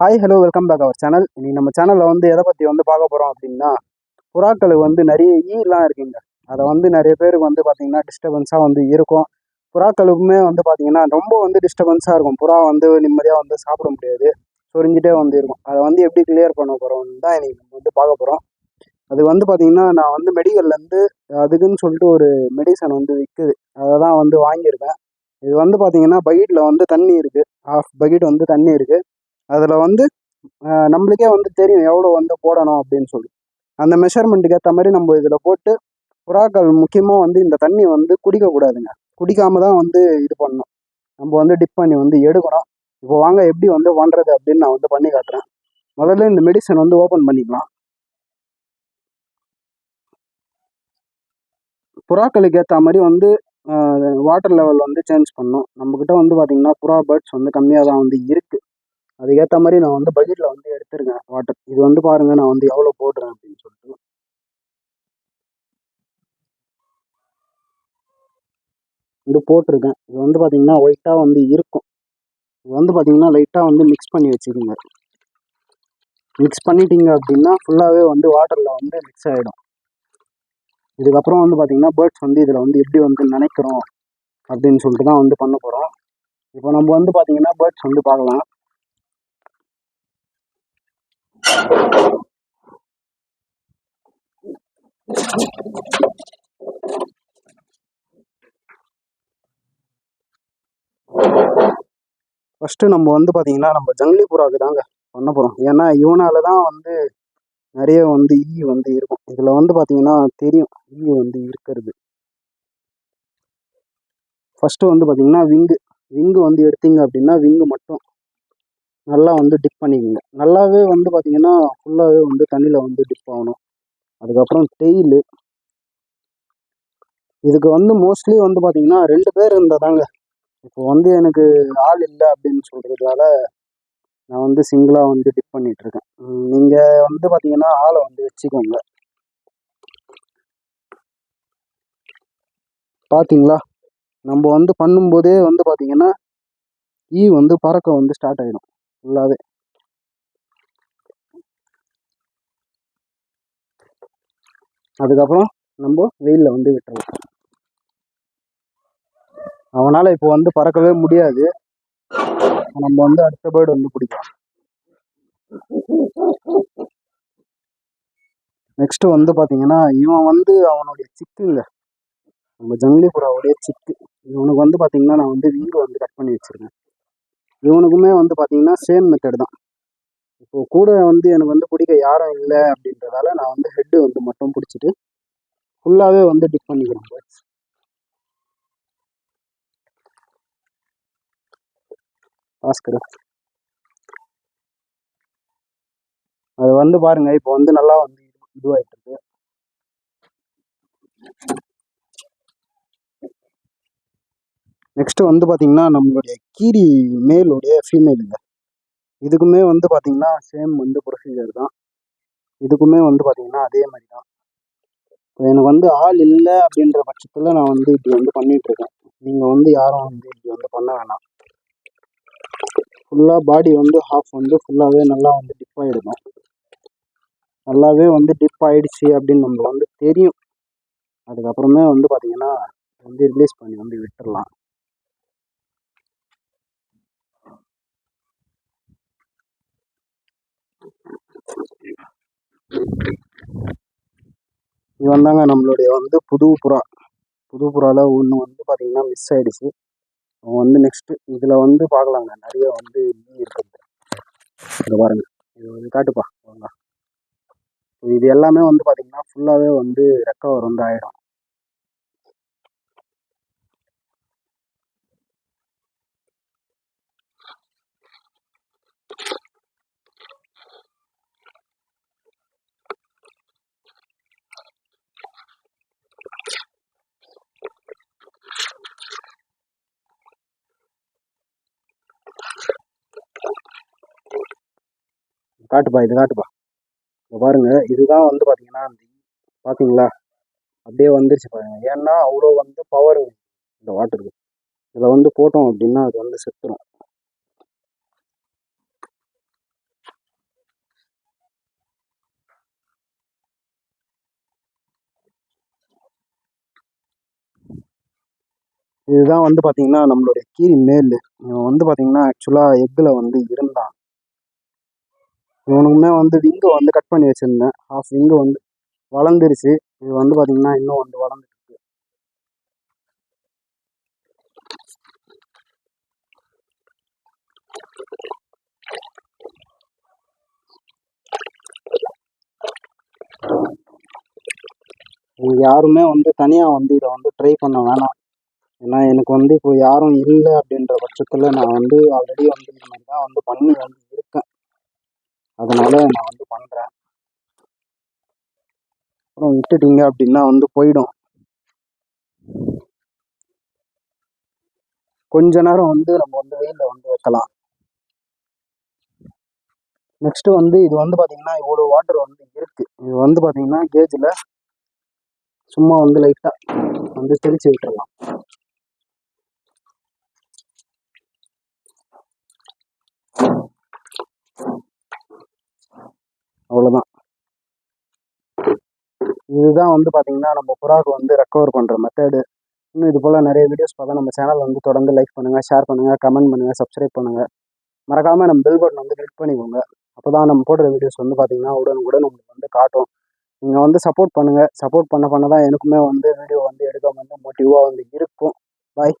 Hi hello welcome back our channel இன்னைக்கு நம்ம சேனலில் வந்து எதை பற்றி வந்து பார்க்க போகிறோம் அப்படின்னா புறாக்களுக்கு வந்து நிறைய ஈலாம் இருக்குங்க. அதை வந்து நிறைய பேருக்கு வந்து பார்த்திங்கன்னா டிஸ்டர்பன்ஸாக வந்து இருக்கும். புறாக்களுக்குமே வந்து பார்த்திங்கன்னா ரொம்ப வந்து டிஸ்டர்பன்ஸாக இருக்கும். புறா வந்து நிம்மதியாக வந்து சாப்பிட முடியாது. சொரிஞ்சிட்டே வந்து இருக்கும். அதை வந்து எப்படி கிளியர் பண்ண போகிறோம்னு தான் இன்றைக்கி நம்ம வந்து பார்க்க போகிறோம் அது வந்து பார்த்திங்கன்னா நான் வந்து மெடிக்கல்லேருந்து அதுக்குன்னு சொல்லிட்டு ஒரு மெடிசன் வந்து விற்குது அதை தான் வந்து வாங்கியிருக்கேன். இது வந்து பார்த்திங்கன்னா பக்கெட்டில் வந்து தண்ணி இருக்குது ஹாஃப் பக்கெட் வந்து தண்ணி இருக்குது அதில் வந்து நம்மளுக்கே வந்து தெரியும் எவ்வளோ வந்து போடணும் அப்படின்னு சொல்லி. அந்த மெஷர்மெண்ட்டுக்கு ஏற்ற மாதிரி நம்ம இதில் போட்டு புறாக்கள் முக்கியமாக வந்து இந்த தண்ணி வந்து குடிக்கக்கூடாதுங்க. குடிக்காம தான் வந்து இது பண்ணணும். நம்ம வந்து டிப் பண்ணி வந்து எடுக்கணும். இப்போ வாங்க எப்படி வந்து பண்ணுறது அப்படின்னு நான் வந்து பண்ணி காட்டுறேன். முதல்ல இந்த மெடிசன் வந்து ஓப்பன் பண்ணிக்கலாம். புறாக்களுக்கு ஏற்ற மாதிரி வந்து வாட்டர் லெவல் வந்து சேஞ்ச் பண்ணும் நம்மக்கிட்ட வந்து பார்த்திங்கன்னா புறா பேர்ட்ஸ் வந்து கம்மியாக தான் வந்து இருக்குது அதுக்கேற்ற மாதிரி நான் வந்து பட்ஜெட்டில் வந்து எடுத்திருக்கேன். வாட்டர் இது வந்து பாருங்கள் நான் வந்து எவ்வளோ போடுறேன் அப்படின்னு சொல்லிட்டு. இது போட்டிருக்கேன். இது வந்து பார்த்தீங்கன்னா ஒயிட்டாக வந்து இருக்கும். இது வந்து பார்த்தீங்கன்னா லைட்டாக வந்து மிக்ஸ் பண்ணி வச்சுக்கோங்க மிக்ஸ் பண்ணிட்டீங்க அப்படின்னா ஃபுல்லாகவே வந்து வாட்டரில் வந்து மிக்ஸ் ஆகிடும் இதுக்கப்புறம் வந்து பார்த்தீங்கன்னா பேர்ட்ஸ் வந்து இதில் வந்து எப்படி வந்து நினைக்கிறோம் அப்படின்னு சொல்லிட்டு தான் வந்து பண்ண போகிறோம் இப்போ நம்ம வந்து பார்த்தீங்கன்னா பேர்ட்ஸ் வந்து பார்க்கலாம். ஃபஸ்ட்டு நம்ம வந்து பார்த்தீங்கன்னா நம்ம ஜங்லி புறாவுக்கு தாங்க பண்ண போகிறோம் ஏன்னா இவனால தான் வந்து நிறைய வந்து ஈ வந்து இருக்கும். இதில் வந்து பார்த்தீங்கன்னா தெரியும் ஈ வந்து இருக்கிறது. ஃபஸ்ட்டு வந்து பார்த்தீங்கன்னா விங்கு. விங்கு வந்து எடுத்தீங்க அப்படின்னா விங்கு மட்டும் நல்லா வந்து டிப் பண்ணிக்கோங்க. நல்லாவே வந்து பார்த்தீங்கன்னா ஃபுல்லாகவே வந்து தண்ணியில் வந்து டிப் ஆகணும். அதுக்கப்புறம் டெய்லு இதுக்கு வந்து மோஸ்ட்லி வந்து பார்த்தீங்கன்னா ரெண்டு பேர் இருந்தால் தாங்க இப்போ வந்து எனக்கு ஆள் இல்லை அப்படின்னு சொல்கிறதுனால நான் வந்து சிங்கிளாக வந்து டிப் பண்ணிகிட்ருக்கேன் இருக்கேன் நீங்கள் வந்து பார்த்தீங்கன்னா ஆளை வந்து வச்சுக்கோங்க. பார்த்தீங்களா நம்ம வந்து பண்ணும்போதே வந்து பார்த்தீங்கன்னா ஈ வந்து பறக்க வந்து ஸ்டார்ட் ஆகிடும் ஃபுல்லாகவே அதுக்கப்புறம் நம்ம வெயிலில் வந்து விட்டுறலாம். அவனால் இப்போ வந்து பறக்கவே முடியாது. நம்ம வந்து அடுத்த பேர்டு வந்து பிடிக்கலாம். நெக்ஸ்ட் வந்து பார்த்தீங்கன்னா இவன் வந்து அவனுடைய சிக்குங்க நம்ம ஜங்கிலி புறாவுடைய சிக்கு இவனுக்கு வந்து பார்த்தீங்கன்னா நான் வந்து வீடு வந்து கட் பண்ணி வச்சுருக்கேன். இவனுக்குமே வந்து பார்த்தீங்கன்னா சேம் மெத்தட் தான். இப்போ கூட வந்து எனக்கு வந்து பிடிக்க யாரும் இல்லை அப்படின்றதால நான் வந்து ஹெட்டு வந்து மட்டும் பிடிச்சிட்டு ஃபுல்லாகவே வந்து டிப் பண்ணிக்கிறேன் birds. ஆஸ்கர் அது வந்து பாருங்க இப்போ வந்து நல்லா வந்து இதுவாகிட்டு இருக்கு. நெக்ஸ்ட்டு வந்து பார்த்திங்கன்னா நம்மளுடைய கீரி மேலுடைய ஃபீமேலுங்க இதுக்குமே வந்து பார்த்திங்கன்னா சேம் வந்து ப்ரொசீஜர் தான். இதுக்குமே வந்து பார்த்திங்கன்னா அதே மாதிரி தான். இப்போ எனக்கு வந்து ஆள் இல்லை அப்படின்ற பட்சத்தில் நான் வந்து இப்படி வந்து பண்ணிகிட்ருக்கேன் நீங்கள் வந்து யாரும் வந்து இப்படி வந்து பண்ண வேணாம். ஃபுல்லாக பாடி வந்து ஹாஃப் வந்து ஃபுல்லாகவே நல்லா வந்து டிப் ஆகிடணும் நல்லாவே வந்து டிப் ஆகிடுச்சு அப்படின்னு நம்மளுக்கு வந்து தெரியும். அதுக்கப்புறமே வந்து பார்த்திங்கன்னா வந்து ரிலீஸ் பண்ணி வந்து விட்டுடலாம் இது வந்தாங்க நம்மளுடைய வந்து புது புறா. புது புறாவில் ஒன்று வந்து பார்த்தீங்கன்னா மிஸ் ஆகிடுச்சு அவன் வந்து நெக்ஸ்ட்டு இதில் வந்து பார்க்கலாங்க நிறைய வந்து ஈ இருக்குது இதை பாருங்க. இது வந்து காட்டுப்பா. வாங்க. இது எல்லாமே வந்து பார்த்தீங்கன்னா ஃபுல்லாகவே வந்து ரெக்கவர் வந்து ஆகிடும் காட்டுப்பா இது காட்டுப்பா. இப்போ பாருங்க இதுதான் வந்து பார்த்தீங்கன்னா பார்த்தீங்களா அப்படியே வந்துருச்சு பாருங்க ஏன்னா அவ்வளோ வந்து பவர் இந்த வாட்டருக்கு இதில் வந்து போட்டோம் அப்படின்னா அது வந்து செத்துடும் இதுதான் வந்து பார்த்தீங்கன்னா நம்மளுடைய கீரி மேல். இவன் வந்து பார்த்தீங்கன்னா ஆக்சுவலாக எக்கில் வந்து இருந்தான். இவனுக்குமே வந்து விங்கு வந்து கட் பண்ணி வச்சுருந்தேன். ஹாஃப் விங்கு வந்து வளர்ந்துருச்சு. இது வந்து பார்த்தீங்கன்னா இன்னும் வந்து வளர்ந்துருக்கு யாருமே வந்து தனியாக வந்து இதை வந்து ட்ரை பண்ண வேணாம். ஏன்னா எனக்கு வந்து இப்போ யாரும் இல்லை அப்படின்ற பட்சத்தில் நான் வந்து ஆல்ரெடி வந்து இது மாதிரி தான் வந்து பண்ணி வந்து இருக்கேன். அதனால நான் வந்து பண்ணுறேன் அப்புறம் விட்டுட்டீங்க அப்படின்னா வந்து போயிடும். கொஞ்ச நேரம் வந்து நம்ம வந்து வெயிலில் வந்து வைக்கலாம். நெக்ஸ்ட் வந்து இது வந்து பார்த்தீங்கன்னா இவ்வளோ வாட்டர் வந்து இருக்கு. இது வந்து பார்த்தீங்கன்னா கேஜில் சும்மா வந்து லைட்டாக வந்து தெளிச்சு you. அவ்வளோதான் இதுதான் வந்து பார்த்திங்கன்னா நம்ம புறாவுக்கு வந்து ரெக்கவர் பண்ணுற மெத்தடு இன்னும் இது போல் நிறைய வீடியோஸ் பார்த்தா நம்ம சேனல் வந்து தொடர்ந்து லைக் பண்ணுங்கள் ஷேர் பண்ணுங்கள் கமெண்ட் பண்ணுங்கள் சப்ஸ்கிரைப் பண்ணுங்கள் மறக்காமல் நம்ம பெல் பட்டன் வந்து கிளிக் பண்ணிக்கோங்க. அப்போ தான் நம்ம போடுற வீடியோஸ் வந்து பார்த்திங்கன்னா உடனுக்குடன் உங்களுக்கு வந்து காட்டும். நீங்கள் வந்து சப்போர்ட் பண்ணுங்கள் சப்போர்ட் பண்ண பண்ண தான் எனக்குமே வந்து வீடியோ வந்து எடுக்க வந்து மோட்டிவாக வந்து இருக்கும். பாய்